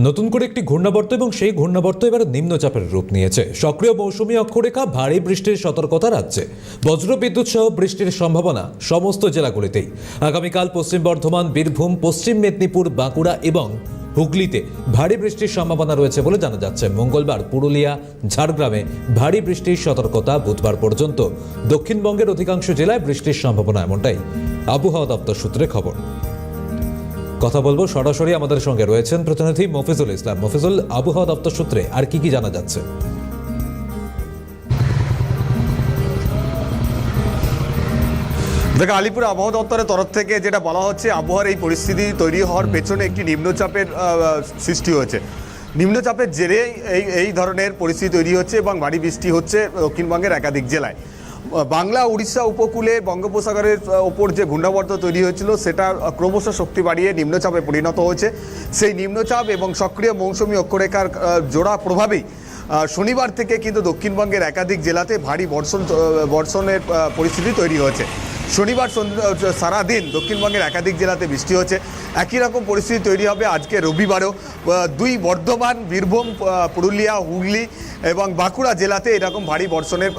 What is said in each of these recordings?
নতুন করে একটি ঘূর্ণাবর্ত এবং সেই ঘূর্ণাবর্ত এবার নিম্নচাপের রূপ নিয়েছে। সক্রিয় মৌসুমী অক্ষরেখা, ভারী বৃষ্টির সতর্কতা রাখছে বজ্র বিদ্যুৎ সহ বৃষ্টির সম্ভাবনা সমস্ত জেলাগুলিতেই। আগামীকাল পশ্চিম বর্ধমান, বীরভূম, পশ্চিম মেদিনীপুর, বাঁকুড়া এবং হুগলিতে ভারী বৃষ্টির সম্ভাবনা রয়েছে বলে জানা যাচ্ছে। মঙ্গলবার পুরুলিয়া, ঝাড়গ্রামে ভারী বৃষ্টির সতর্কতা বুধবার পর্যন্ত। দক্ষিণবঙ্গের অধিকাংশ জেলায় বৃষ্টির সম্ভাবনা এমনটাই। আবহাওয়া দপ্তর সূত্রে খবর। কথা বলব সরাসরি আমাদের সঙ্গে রয়েছেন প্রতিনিধি মফিজুল ইসলাম। মফিজুল আবহাওয়া দপ্তর সূত্রে আর কি কি জানা যাচ্ছে? দেখো আলিপুর আবহাওয়া দপ্তরের তরফ থেকে যেটা বলা হচ্ছে আবহাওয়ার এই পরিস্থিতি তৈরি হওয়ার পেছনে একটি নিম্নচাপের সৃষ্টি হয়েছে। নিম্নচাপের জেরে এই এই ধরনের পরিস্থিতি তৈরি হচ্ছে এবং ভারী বৃষ্টি হচ্ছে দক্ষিণবঙ্গের একাধিক জেলায়। বাংলা, উড়িষ্যা উপকূলে বঙ্গোপসাগরের ওপর যে ঘূর্ণাবর্ত তৈরি হয়েছিল, সেটা ক্রমশ শক্তি বাড়িয়ে নিম্নচাপে পরিণত হয়েছে। সেই নিম্নচাপ এবং সক্রিয় মৌসুমী অক্ষরেখার জোড়া প্রভাবেই শনিবার থেকে কিন্তু দক্ষিণবঙ্গের একাধিক জেলাতে ভারী বর্ষণ বর্ষণের পরিস্থিতি তৈরি হয়েছে। শনিবার সারাদিন দক্ষিণবঙ্গের একাধিক জেলাতে বৃষ্টি হচ্ছে। একই রকম পরিস্থিতি তৈরি হবে আজকে রবিবারও। দুই বর্ধমান, বীরভূম পুরুলিয়া, হুগলি এবং বাঁকুড়া জেলাতে এরকম ভারী বর্ষণের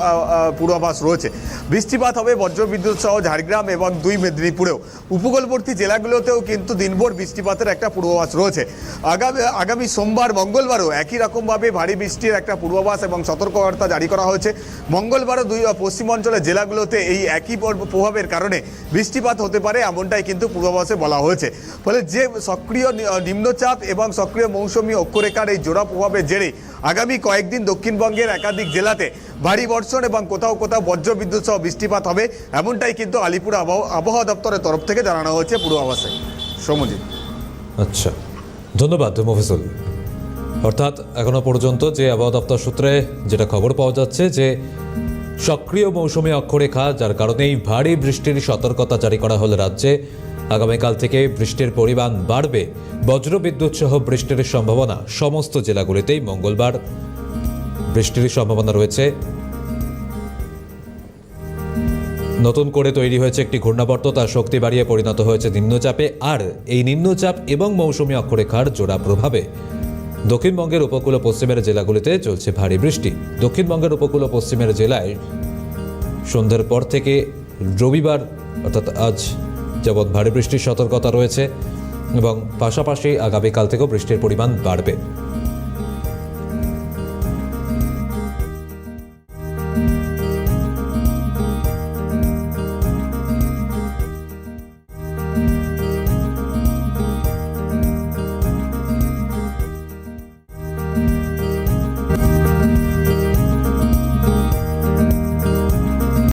পূর্বাভাস রয়েছে। বৃষ্টিপাত হবে বজ্রবিদ্যুৎ সহ ঝাড়গ্রাম এবং দুই মেদিনীপুরেও। উপকূলবর্তী জেলাগুলোতেও কিন্তু দিনভর বৃষ্টিপাতের একটা পূর্বাভাস রয়েছে। আগামী আগামী সোমবার, মঙ্গলবারও একই রকমভাবে ভারী বৃষ্টির একটা পূর্বাভাস এবং সতর্কবার্তা জারি করা হয়েছে। মঙ্গলবারও দুই পশ্চিমাঞ্চলের জেলাগুলোতে এই একই পর- প্রভাবের কারণে বৃষ্টিপাত হতে পারে, এমনটাই কিন্তু পূর্বাভাসে বলা হয়েছে। ফলে যে সক্রিয় নিম্নচাপ এবং সক্রিয় মৌসুমী অক্ষরেখার এই জোড়া প্রভাবের জেরে আগামী কয়েকদিন দক্ষিণবঙ্গের একাধিক জেলাতে ভারী বর্ষণ এবং কোথাও কোথাও বজ্রবিদ্যুৎ সহ বৃষ্টিপাত হবে, এমনটাই কিন্তু আলিপুর আবহাওয়া দপ্তরের তরফ থেকে জানানো হয়েছে পূর্বাভাসে। সমজিৎ আচ্ছা ধন্যবাদ মফিজুল। অর্থাৎ এখনও পর্যন্ত যে আবহাওয়া দপ্তর সূত্রে যেটা খবর পাওয়া যাচ্ছে যে সক্রিয় মৌসুমী অক্ষরেখা, যার কারণেই ভারী বৃষ্টির সতর্কতা জারি করা হল রাজ্যে। আগামীকাল থেকে বৃষ্টির পরিমাণ বাড়বে। বজ্রবিদ্যুৎ সহ বৃষ্টির সম্ভাবনা সমস্ত জেলাগুলিতেই মঙ্গলবার। বৃষ্টির সম্ভাবনা রয়েছে। নতুন করে তৈরি হয়েছে একটি ঘূর্ণাবর্ত, তার শক্তি বাড়িয়ে পরিণত হয়েছে নিম্নচাপে। আর এই নিম্নচাপ এবং মৌসুমী অক্ষরেখার জোড়া প্রভাবে দক্ষিণবঙ্গের উপকূল পশ্চিমের জেলাগুলিতে চলছে ভারী বৃষ্টি। দক্ষিণবঙ্গের উপকূল পশ্চিমের জেলায় সন্ধ্যার পর থেকে রবিবার, অর্থাৎ আজ, যাবৎ ভারী বৃষ্টির সতর্কতা রয়েছে এবং পাশাপাশি আগামীকাল থেকেও বৃষ্টির পরিমাণ বাড়বে।